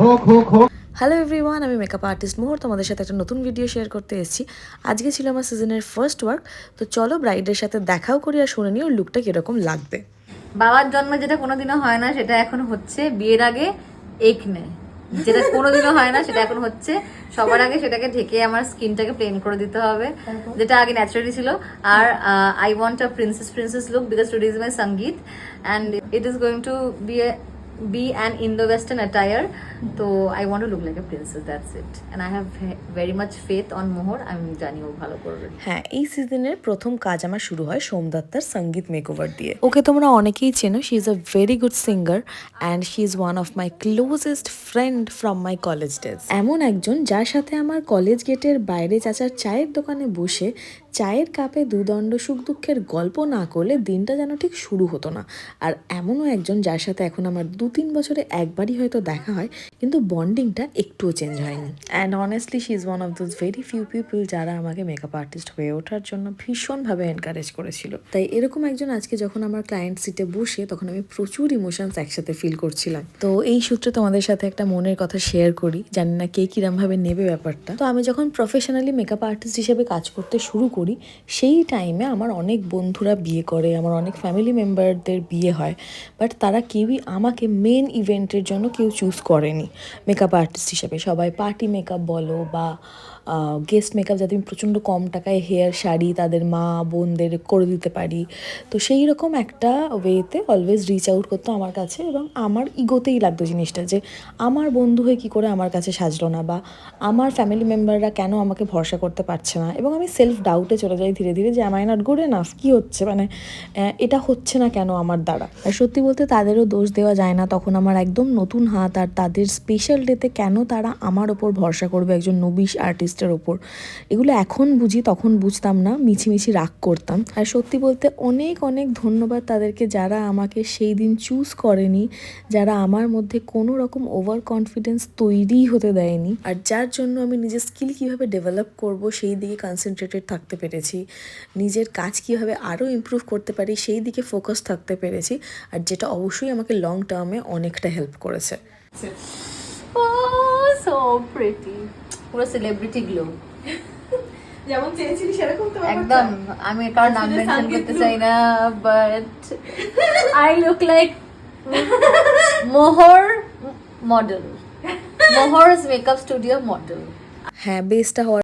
হোক হোক হোক। হ্যালো এভরিওয়ান আমি মেকআপ আর্টিস্ট মোহর তোমাদের সাথে একটা নতুন ভিডিও শেয়ার করতে এসেছি। আজকে ছিল আমার সিজনের ফার্স্ট ওয়ার্ক তো চলো ব্রাইডের সাথে দেখাও করি আর শুনে নিও লুকটা কীরকম লাগবে। বাবার জন্মে যেটা কোনোদিনও হয় না সেটা এখন হচ্ছে বিয়ের আগে এক নেয় যেটা কোনোদিনও হয় না সেটা এখন হচ্ছে সবার আগে সেটাকে ঢেকে আমার স্কিনটাকে প্লেন করে দিতে হবে। যেটা আগে ন্যাচারালি ছিল। আর I want a princess princess look because today is my sangeet and it is going to be be an Indo-Western attire. So I want to look like a princess. That's it. And I have ve- very much faith on Mohor. I'm জানি ও ভালো করবে হ্যাঁ এই সিজনের প্রথম কাজ আমার শুরু হয় সোমদত্তার সংগীত মেকওভার দিয়ে ওকে তোমরা অনেকেই চেনো she is a very good singer and she is one of my closest friend from my college days এমন একজন যার সাথে আমার কলেজ গেটের বাইরে চাচার চায়ের দোকানে বসে চায়ের কাপে দুদণ্ড সুখ দুঃখের গল্প না করলে দিনটা যেন ঠিক শুরু হতো না। আর এমনও একজন যার সাথে এখন আমার দু তিন বছরে একবারই হয়তো দেখা হয় কিন্তু বন্ডিংটা একটুও চেঞ্জ হয়নি। And honestly she is one of those very few people যারা আমাকে মেকআপ আর্টিস্ট হয়ে ওঠার জন্য ভীষণভাবে এনকারেজ করেছিল। তাই এরকম একজন আজকে যখন আমার ক্লায়েন্ট সিটে বসে তখন আমি প্রচুর ইমোশনস একসাথে ফিল করছিলাম। তো এই সূত্রে তোমাদের সাথে একটা মনের কথা শেয়ার করি জানি না কে কিরমভাবে নেবে ব্যাপারটা। তো আমি যখন প্রফেশনালি মেকআপ আর্টিস্ট হিসেবে কাজ করতে শুরু করি সেই টাইমে আমার অনেক বন্ধুরা বিয়ে করে, আমার অনেক ফ্যামিলি মেম্বারদের বিয়ে হয় বাট তারা কেউই আমাকে মেন ইভেন্টের জন্য কেউ চুজ করেনি। মেকআপ আর্টিস্ট হিসেবে, সবাই পার্টি মেকআপ বলো বা গেস্ট মেকআপ যাতে আমি প্রচণ্ড কম টাকায় হেয়ার শাড়ি তাদের মা, বোনদের করে দিতে পারি। তো সেই রকম একটা ওয়েতে অলওয়েজ রিচ আউট করতো আমার কাছে এবং আমার ইগোতেই লাগতো জিনিসটা যে, আমার বন্ধু হয়ে কী করে আমার কাছে সাজলো না বা, আমার ফ্যামিলি মেম্বাররা কেন আমাকে ভরসা করতে পারছে না? এবং আমি সেলফ ডাউটে চলে যাই ধীরে ধীরে যে আমায় নট গুড এনাফ কী হচ্ছে? মানে এটা হচ্ছে না কেন আমার দ্বারা? আর সত্যি বলতে তাদেরও দোষ দেওয়া যায় না। তখন আমার একদম নতুন হাত আর তাদের স্পেশাল ডেতে কেন তারা আমার ওপর ভরসা করবে একজন নবিশ আর্টিস্টের ওপর? এগুলো এখন বুঝি, তখন বুঝতাম না। মিছিমিছি রাগ করতাম। আর সত্যি বলতে অনেক অনেক ধন্যবাদ তাদেরকে যারা আমাকে সেই দিন চুজ করেনি, যারা আমার মধ্যে কোনো রকম ওভার কনফিডেন্স তৈরিই হতে দেয়নি। আর যার জন্য আমি নিজের স্কিল কীভাবে ডেভেলপ করব, সেই দিকে কনসেন্ট্রেটেড থাকতে পেরেছি। নিজের কাজ কীভাবে আরও ইমপ্রুভ করতে পারি সেই দিকে ফোকাস থাকতে পেরেছি আর যেটা অবশ্যই আমাকে লং টার্মে অনেকটা হেল্প করেছে। so pretty. পুরো সেলিব্রিটি গ্লো যেমন চেয়েছিলি সেরকম তো একদম। আমি কারোর নাম মেনশন করতে চাই না but I look like Mohar model Mohar's makeup studio model হ্যাঁ বেসটা হওয়ার